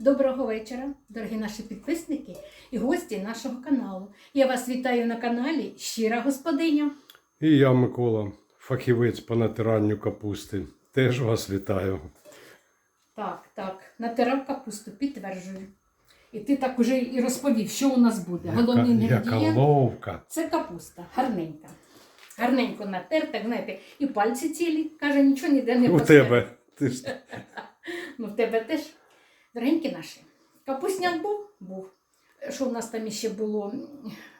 Доброго вечора, дорогі наші підписники і гості нашого каналу. Я вас вітаю на каналі Щира Господиня. І я, Микола, фахівець по натиранню капусти. Теж вас вітаю. Так, так, натирав капусту, підтверджую. І ти так уже і розповів, що у нас буде. Головний інгредієнт ловка. це капуста, гарненька. Гарненько натерта, знаєте, і пальці цілі. Каже, нічого ніде не У тебе. Ти ж Ну, в тебе теж. Дорогенькі наші. Капусняк був? Був. Що в нас там іще було?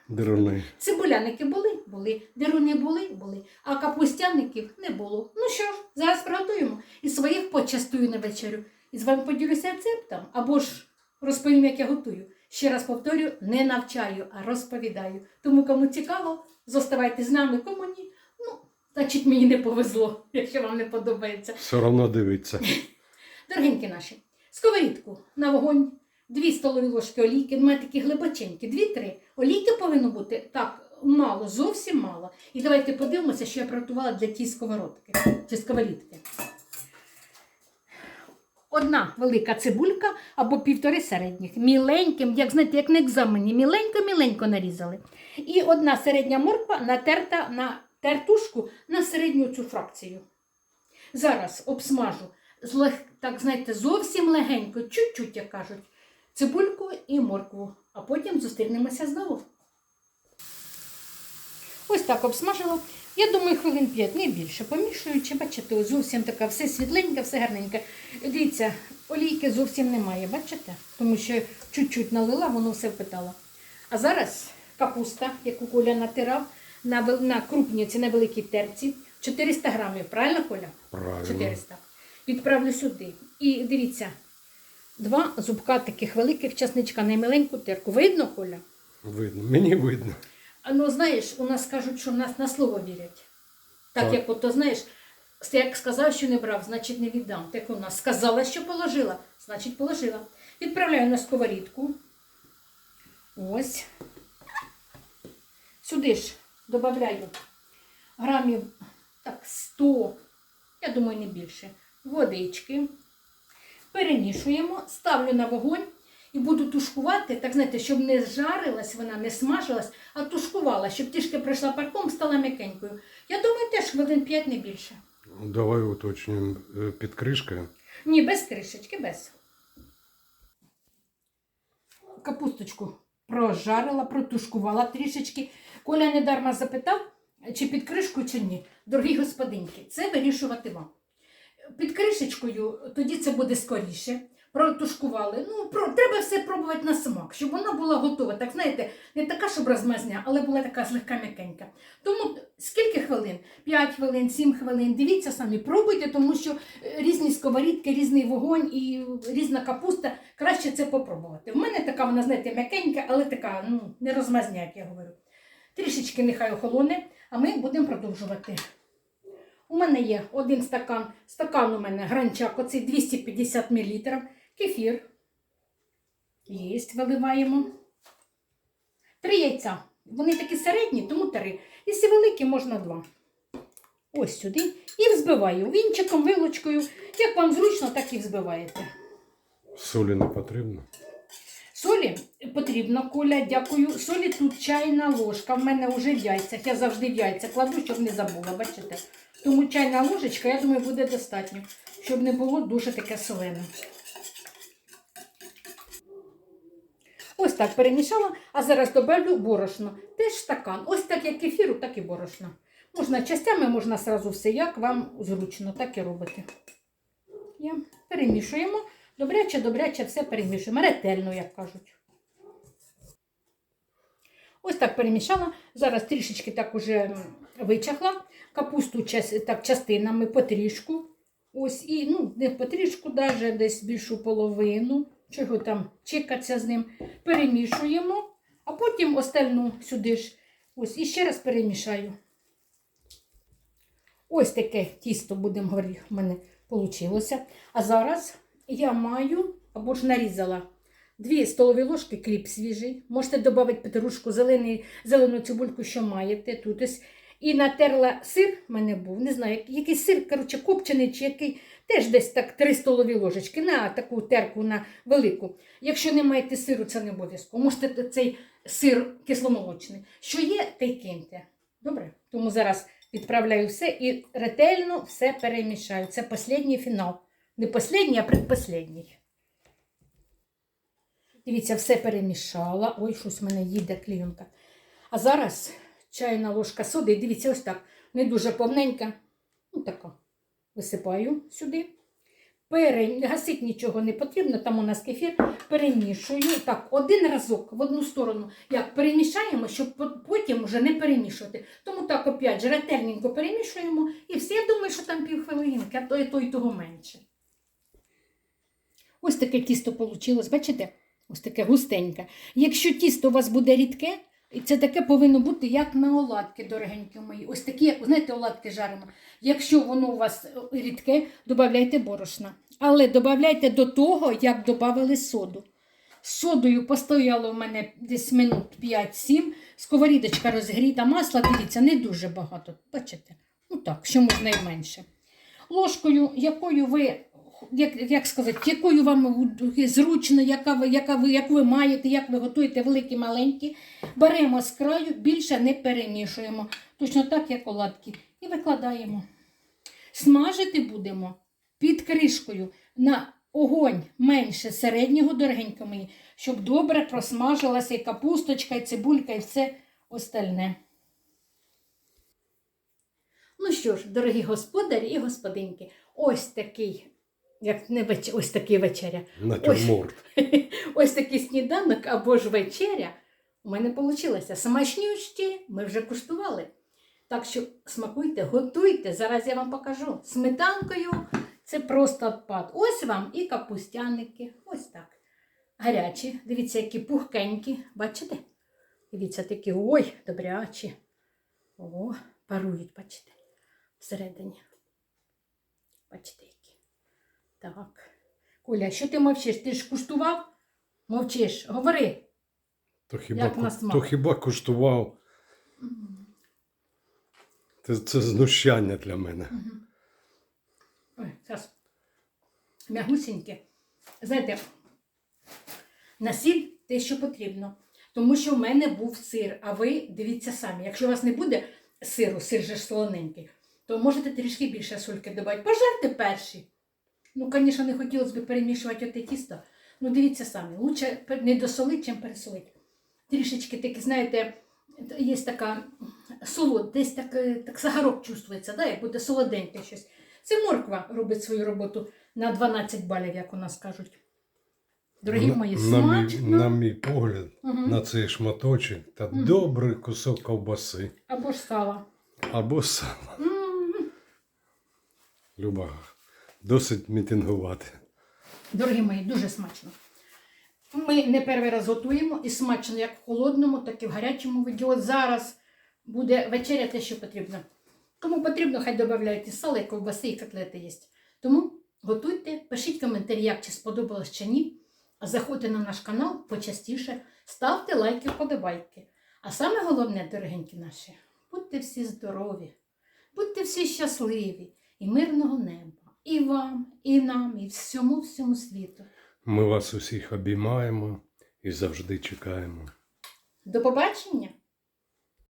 дурний. Цибуляники були? Були. Деруни були? Були. А капустяників не було. Ну що ж, зараз приготуємо. І своїх почастую на вечерю. І з вами поділюся рецептом. Або ж розповім, як я готую. Ще раз повторю, не навчаю, а розповідаю. Тому кому цікаво, зоставайте з нами, кому ні. Ну, значить, мені не повезло, якщо вам не подобається. Все одно дивиться. Дорогенькі наші, сковорідку на вогонь, 2 столові ложки олійки, ну, мене такі глибоченькі, 2-3. Олійки повинно бути так мало, зовсім мало. І давайте подивимося, що я приготувала для тієї сковородки чи сковорідки. Одна велика цибулька або півтори середніх. Міленьким, як знаєте, як на екзамені, міленько-міленько нарізали. І одна середня морква натерта на тертушку на середню цю фракцію. Зараз обсмажу злег, так знаєте, зовсім легенько, чуть-чуть, як кажуть, цибульку і моркву, а потім зустрінемося знову. Ось так обсмажила. Я думаю, хвилин 5, не більше. Помішуючи, бачите, зовсім така все світленьке, все гарненьке. Дивіться, олійки зовсім немає, бачите? Тому що чуть-чуть налила, воно все впитало. А зараз капуста, яку Коля натирав на, на крупній, ці на великій терці, 400 грамів, правильно, Коля? Правильно. 400. Відправлю сюди. І дивіться, два зубка таких великих часничка, наймаленьку терку. Видно, Коля? Видно. Мені видно. А ну знаєш, у нас кажуть, що в нас на слово вірять. Так, Так. як от, то знаєш, як сказав, що не брав, значить не віддам. Так у нас сказала, що положила, значить положила. Відправляю на сковорідку. Ось. Сюди ж додаю грамів так, 100, я думаю, не більше, водички. Перемішуємо, ставлю на вогонь і буду тушкувати, так знаєте, щоб не жарилась вона, не смажилась, а тушкувала, щоб трішки пройшла парком, стала м'якенькою. Я думаю, теж хвилин 5 не більше. Давай уточнюємо е, під кришкою. Ні, без кришечки, без. Капусточку прожарила, протушкувала трішечки. Коля недарма запитав, чи під кришкою, чи ні. Дорогі господинки, це вирішувати вам. Під кришечкою тоді це буде скоріше. Протушкували. Ну, про, треба все пробувати на смак, щоб вона була готова. Так, знаєте, не така, щоб розмазня, але була така злегка м'якенька. Тому скільки хвилин? 5 хвилин, 7 хвилин. Дивіться самі, пробуйте, тому що е, різні сковорідки, різний вогонь і різна капуста. Краще це попробувати. В мене така, вона, знаєте, м'якенька, але така, ну, не розмазня, як я говорю. Трішечки нехай охолоне, а ми будемо продовжувати. У мене є один стакан. Стакан у мене гранчак, оцей 250 мл. Кефір. Єсть, виливаємо. Три яйця. Вони такі середні, тому три. Якщо великі, можна два. Ось сюди. І взбиваю вінчиком, вилочкою. Як вам зручно, так і взбиваєте. Солі не потрібно. Солі потрібно, Коля, дякую. Солі тут чайна ложка. В мене вже в яйцях. Я завжди в яйця кладу, щоб не забула, бачите? Тому чайна ложечка, я думаю, буде достатньо, щоб не було дуже таке солене. Ось так перемішала, а зараз добавлю борошно. Теж стакан. Ось так як кефіру, так і борошно. Можна частями, можна сразу все, як вам зручно, так і робити. Перемішуємо. Добряче, добряче все перемішуємо. Ретельно, як кажуть. Ось так перемішала. Зараз трішечки так уже вичахла. Капусту так частинами потрішку. Ось і ну, не потрішку, навіть десь більшу половину. Чого там чекатися з ним. Перемішуємо, а потім остальну сюди ж. Ось і ще раз перемішаю. Ось таке тісто, будемо говорити, в мене вийшло. А зараз я маю або ж нарізала 2 столові ложки кріп свіжий. Можете додати петрушку, зелений, зелену цибульку, що маєте тут. І натерла сир в мене був. Не знаю, як- який сир, коротше, копчений чи який. Теж десь так 3 столові ложечки на таку терку на велику. Якщо не маєте сиру, це не обов'язково. Можете цей сир кисломолочний. Що є, те й киньте. Добре? Тому зараз відправляю все і ретельно все перемішаю. Це останній фінал. Не останній, а предпоследній. Дивіться, все перемішала. Ой, щось в мене їде клієнка. А зараз чайна ложка соди. Дивіться, ось так. Не дуже повненька. Ну, така. Висипаю сюди. Пере... Гасить нічого не потрібно, там у нас кефір. Перемішую. Так, один разок в одну сторону. Як перемішаємо, щоб потім вже не перемішувати. Тому так, опять же, ретельненько перемішуємо. І все, я думаю, що там півхвилинки, а то, і того менше. Ось таке тісто вийшло, бачите? Ось таке густеньке. Якщо тісто у вас буде рідке, це таке повинно бути, як на оладки, дорогенькі мої. Ось такі, знаєте, оладки жаримо. Якщо воно у вас е, рідке, додавайте борошна. Але додавайте до того, як додали соду. Содою постояло в мене десь минут 5-7. Сковорідочка розгріта, масла, дивіться, не дуже багато. Бачите? Ну так, що можна і. Ложкою, якою ви, як, як сказати, якою вам зручно, яка яка ви, як ви маєте, як ви готуєте великі маленькі, беремо з краю, більше не перемішуємо. Точно так, як оладки. І викладаємо. Смажити будемо під кришкою на огонь менше середнього, дорогенько мої, щоб добре просмажилася і капусточка, і цибулька, і все остальне. Ну що ж, дорогі господарі і господинки, ось такий, як не веч... ось такий вечеря. Натюрморт. Ось такий сніданок або ж вечеря у мене вийшло. Смачнющі ми вже куштували. Так що смакуйте, готуйте. Зараз я вам покажу. Сметанкою це просто відпад. Ось вам і капустяники. Ось так. Гарячі. Дивіться, які пухкенькі. Бачите? Дивіться, такі ой, добрячі. О, парують, бачите, всередині. Бачите. Так. Коля, що ти мовчиш? Ти ж куштував? Мовчиш, говори. То хіба, Як ку- на смак? то хіба куштував? Це, це знущання для мене. Ой, зараз. Мягусіньке. Знаєте, на сіль те, що потрібно. Тому що в мене був сир, а ви дивіться самі. Якщо у вас не буде сиру, сир же ж солоненький, то можете трішки більше сольки додати. Пожарте перші. Ну, звісно, не хотілося б перемішувати оте тісто. Ну, дивіться самі, лучше не досолити, чим пересолити. Трішечки такі, знаєте, є така солод, десь так, е, так сагарок чувствується, да, як буде солоденьке щось. Це морква робить свою роботу на 12 балів, як у нас кажуть. Дорогі на, мої, на, мій, смачно. на мій погляд, Мгм. на цей шматочок та Мгм. добрий кусок ковбаси Або ж сала. або сала. М. Люба, досить мітингувати. Дорогі мої, дуже смачно. Ми не перший раз готуємо і смачно як в холодному, так і в гарячому виді. От зараз буде вечеря те, що потрібно. Кому потрібно, хай додавайте сало, і ковбаси і котлети є. Тому готуйте, пишіть коментарі, як чи сподобалось чи ні. Заходьте на наш канал почастіше, ставте лайки, вподобайки. А саме головне, дорогенькі наші, будьте всі здорові, будьте всі щасливі і мирного неба. І вам, і нам, і всьому всьому світу. Ми вас усіх обіймаємо і завжди чекаємо. До побачення!